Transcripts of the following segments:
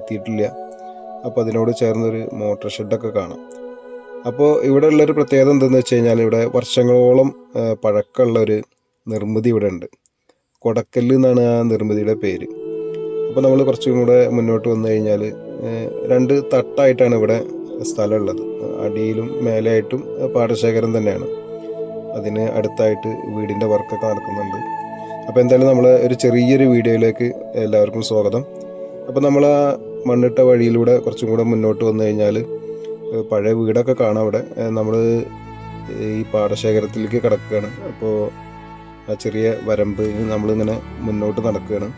എത്തിയിട്ടില്ല. അപ്പോൾ അതിനോട് ചേർന്നൊരു മോട്ടോർ ഷെഡൊക്കെ കാണാം. അപ്പോൾ ഇവിടെ ഉള്ളൊരു പ്രത്യേകത എന്തെന്ന് വെച്ച് കഴിഞ്ഞാൽ ഇവിടെ വർഷങ്ങളോളം പഴക്കമുള്ളൊരു നിർമ്മിതി ഇവിടെ ഉണ്ട്. കൊടക്കല്ല് എന്നാണ് ആ നിർമ്മിതിയുടെ പേര്. അപ്പോൾ നമ്മൾ കുറച്ചും കൂടെ മുന്നോട്ട് വന്നു കഴിഞ്ഞാൽ രണ്ട് തട്ടായിട്ടാണ് ഇവിടെ സ്ഥലമുള്ളത്. അടിയിലും മേലെയായിട്ടും പാടശേഖരം തന്നെയാണ്. അതിന് അടുത്തായിട്ട് വീടിന്റെ വർക്കൊക്കെ നടക്കുന്നുണ്ട്. അപ്പോൾ എന്തായാലും നമ്മൾ ഒരു ചെറിയൊരു വീഡിയോയിലേക്ക് എല്ലാവർക്കും സ്വാഗതം. അപ്പോൾ നമ്മൾ മണ്ണിട്ട വഴിയിലൂടെ കുറച്ചും കൂടെ മുന്നോട്ട് വന്നു കഴിഞ്ഞാൽ പഴയ വീടൊക്കെ കാണാം അവിടെ. നമ്മൾ ഈ പാടശേഖരത്തിലേക്ക് കിടക്കുകയാണ്. അപ്പോൾ ആ ചെറിയ വരമ്പ് നമ്മളിങ്ങനെ മുന്നോട്ട് നടക്കുകയാണ്.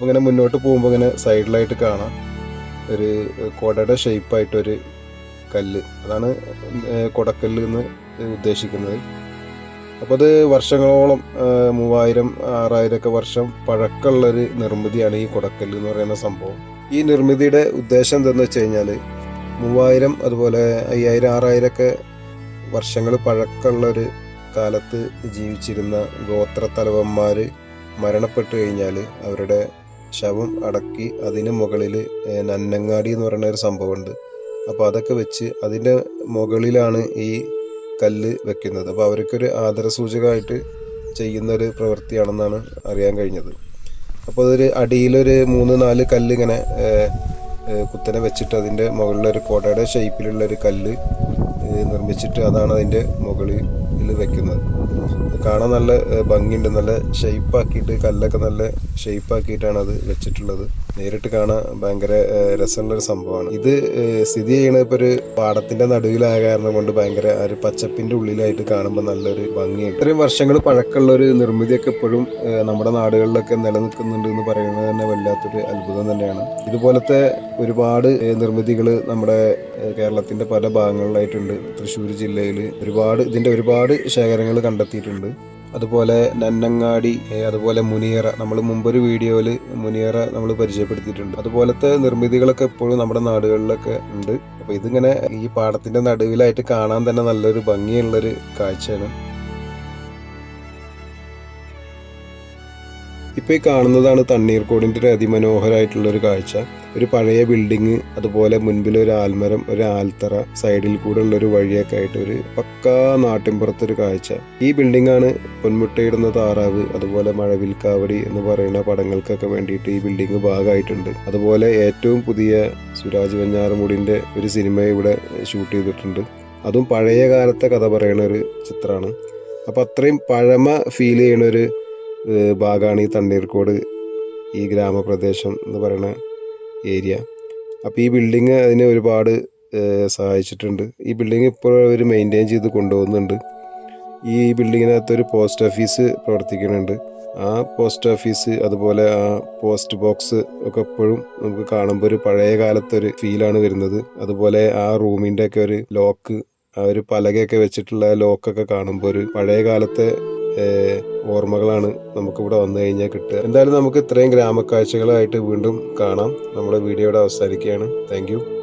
ഇങ്ങനെ മുന്നോട്ട് പോകുമ്പോൾ ഇങ്ങനെ സൈഡിലായിട്ട് കാണാം. ഒരു കൊടയുടെ ഷേപ്പായിട്ടൊരു കല്ല്. അതാണ് കൊടക്കല്ല് എന്ന് ഉദ്ദേശിക്കുന്നത്. അപ്പോൾ അത് വർഷങ്ങളോളം മൂവായിരം ആറായിരം ഒക്കെ വർഷം പഴക്കമുള്ളൊരു നിർമ്മിതിയാണ് ഈ കൊടക്കല്ല് എന്ന് പറയുന്ന സംഭവം. ഈ നിർമ്മിതിയുടെ ഉദ്ദേശം എന്തെന്ന് വെച്ച് കഴിഞ്ഞാൽ മൂവായിരം അതുപോലെ അയ്യായിരം ആറായിരം ഒക്കെ വർഷങ്ങൾ പഴക്കമുള്ള ഒരു കാലത്ത് ജീവിച്ചിരുന്ന ഗോത്ര തലവന്മാർ മരണപ്പെട്ടു കഴിഞ്ഞാൽ അവരുടെ ശവം അടക്കി അതിന് മുകളിൽ നന്നങ്ങാടി എന്ന് പറയുന്ന ഒരു സംഭവമുണ്ട്. അപ്പോൾ അതൊക്കെ വെച്ച് അതിന്റെ മുകളിലാണ് ഈ കല്ല് വെക്കുന്നത്. അപ്പോൾ അവർക്കൊരു ആദരസൂചകമായിട്ട് ചെയ്യുന്ന ഒരു പ്രവൃത്തിയാണെന്നാണ് അറിയാൻ കഴിഞ്ഞത്. അപ്പോൾ അതൊരു അടിയിലൊരു മൂന്ന് നാല് കല്ല് ഇങ്ങനെ കുത്തനെ വെച്ചിട്ട് അതിന്റെ മുകളിലൊരു കോടയുടെ ഷേപ്പിലുള്ള ഒരു കല്ല് നിർമ്മിച്ചിട്ട് അതാണ് അതിന്റെ മുകളിൽ വെക്കുന്നത്. കാണാൻ നല്ല ഭംഗിയുണ്ട്. നല്ല ഷേപ്പാക്കിയിട്ട് കല്ലൊക്കെ നല്ല ഷേപ്പാക്കിയിട്ടാണ് അത് വെച്ചിട്ടുള്ളത്. നേരിട്ട് കാണാൻ ഭയങ്കര രസമുള്ള രസമുള്ളൊരു സംഭവമാണ്. ഇത് സ്ഥിതി ചെയ്യണത് ഇപ്പോൾ ഒരു പാടത്തിന്റെ നടുവിലായ കാരണം കൊണ്ട് ഭയങ്കര ഒരു പച്ചപ്പിന്റെ ഉള്ളിലായിട്ട് കാണുമ്പോൾ നല്ലൊരു ഭംഗിയുണ്ട് ഇത്രയും വർഷങ്ങൾ പഴക്കമുള്ള ഒരു നിർമ്മിതിയൊക്കെ ഇപ്പോഴും ഏഹ്, നമ്മുടെ നാടുകളിലൊക്കെ നിലനിൽക്കുന്നുണ്ട് എന്ന് പറയുന്നത് തന്നെ വല്ലാത്തൊരു അത്ഭുതം തന്നെയാണ്. ഇതുപോലത്തെ ഒരുപാട് നിർമ്മിതികൾ നമ്മുടെ കേരളത്തിന്റെ പല ഭാഗങ്ങളിലായിട്ടുണ്ട്. തൃശ്ശൂർ ജില്ലയിൽ ഒരുപാട് ഇതിന്റെ ഒരുപാട് ശേഖരങ്ങൾ കണ്ടെത്തിയിട്ടുണ്ട്. അതുപോലെ നന്നങ്ങാടി അതുപോലെ മുനിയറ. നമ്മൾ മുമ്പൊരു വീഡിയോയിൽ മുനിയറ നമ്മൾ പരിചയപ്പെടുത്തിയിട്ടുണ്ട്. അതുപോലത്തെ നിർമ്മിതികളൊക്കെ എപ്പോഴും നമ്മുടെ നാടുകളിലൊക്കെ ഉണ്ട്. അപ്പൊ ഇതിങ്ങനെ ഈ പാടത്തിന്റെ നടുവിലായിട്ട് കാണാൻ തന്നെ നല്ലൊരു ഭംഗിയുള്ളൊരു കാഴ്ചയാണ്. ഇപ്പൊ ഈ കാണുന്നതാണ് തണ്ണീർക്കോടിന്റെ ഒരു അതിമനോഹരമായിട്ടുള്ള ഒരു കാഴ്ച. ഒരു പഴയ ബിൽഡിങ് അതുപോലെ മുൻപിൽ ഒരു ആൽമരം ഒരു ആൽത്തറ സൈഡിൽ കൂടെ ഉള്ള ഒരു വഴിയൊക്കെ ആയിട്ട് ഒരു പക്കാ നാട്ടിൻപുറത്തെ ഒരു കാഴ്ച. ഈ ബിൽഡിംഗ് ആണ് പൊന്മുട്ടയിടുന്ന താറാവ് അതുപോലെ മഴവിൽക്കാവടി എന്ന് പറയുന്ന പടങ്ങൾക്കൊക്കെ വേണ്ടിയിട്ട് ഈ ബിൽഡിംഗ് ഭാഗമായിട്ടുണ്ട്. അതുപോലെ ഏറ്റവും പുതിയ സുരാജ് വെഞ്ഞാറമൂടിന്റെ ഒരു സിനിമ ഇവിടെ ഷൂട്ട് ചെയ്തിട്ടുണ്ട്. അതും പഴയ കാലത്തെ കഥ പറയുന്ന ഒരു ചിത്രമാണ്. അപ്പൊ അത്രയും പഴമ ഫീൽ ചെയ്യണ ഒരു ഭാഗമാണ് ഈ തണ്ണീർക്കോട് ഈ ഗ്രാമപ്രദേശം എന്ന് പറയുന്ന ഏരിയ. അപ്പോൾ ഈ ബിൽഡിങ് അതിനെ ഒരുപാട് സഹായിച്ചിട്ടുണ്ട്. ഈ ബിൽഡിങ് ഇപ്പോൾ അവർ മെയിന്റെയിൻ ചെയ്ത് കൊണ്ടുപോകുന്നുണ്ട്. ഈ ബിൽഡിങ്ങിനകത്ത് ഒരു പോസ്റ്റ് ഓഫീസ് പ്രവർത്തിക്കുന്നുണ്ട്. ആ പോസ്റ്റ് ഓഫീസ് അതുപോലെ ആ പോസ്റ്റ് ബോക്സ് ഒക്കെ എപ്പോഴും നമുക്ക് കാണുമ്പോൾ ഒരു പഴയ കാലത്തെ ഒരു ഫീലാണ് വരുന്നത്. അതുപോലെ ആ റൂമിന്റെ ഒക്കെ ഒരു ലോക്ക് ആ ഒരു പലകയൊക്കെ വെച്ചിട്ടുള്ള ലോക്കൊക്കെ കാണുമ്പോൾ ഒരു പഴയ കാലത്തെ ഓർമ്മകളാണ് നമുക്കിവിടെ വന്നു കഴിഞ്ഞാൽ കിട്ടുക. എന്തായാലും നമുക്ക് ഇത്രയും ഗ്രാമക്കാഴ്ചകളായിട്ട് വീണ്ടും കാണാം. നമ്മുടെ വീഡിയോയുടെ അവസാനിക്കുകയാണ്. താങ്ക്